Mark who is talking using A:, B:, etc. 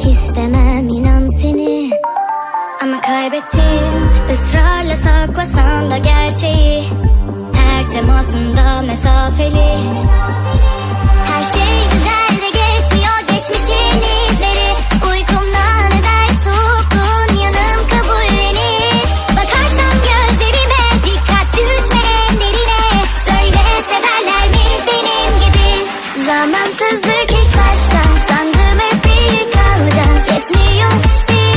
A: Kaybetmek istemem inan seni. Ama kaybettim ısrarla saklasan da gerçeği. Her temasında mesafeli. Her şey güzel de geçmiyor geçmişin izleri Uykumdan eder soğukluğun yanım kabullenir. Bakarsan gözlerime dikkat düşme enlerine Söyle severler mi benim gibi? Zamansızlık ilk baştan sandım hep bir It's me on speed.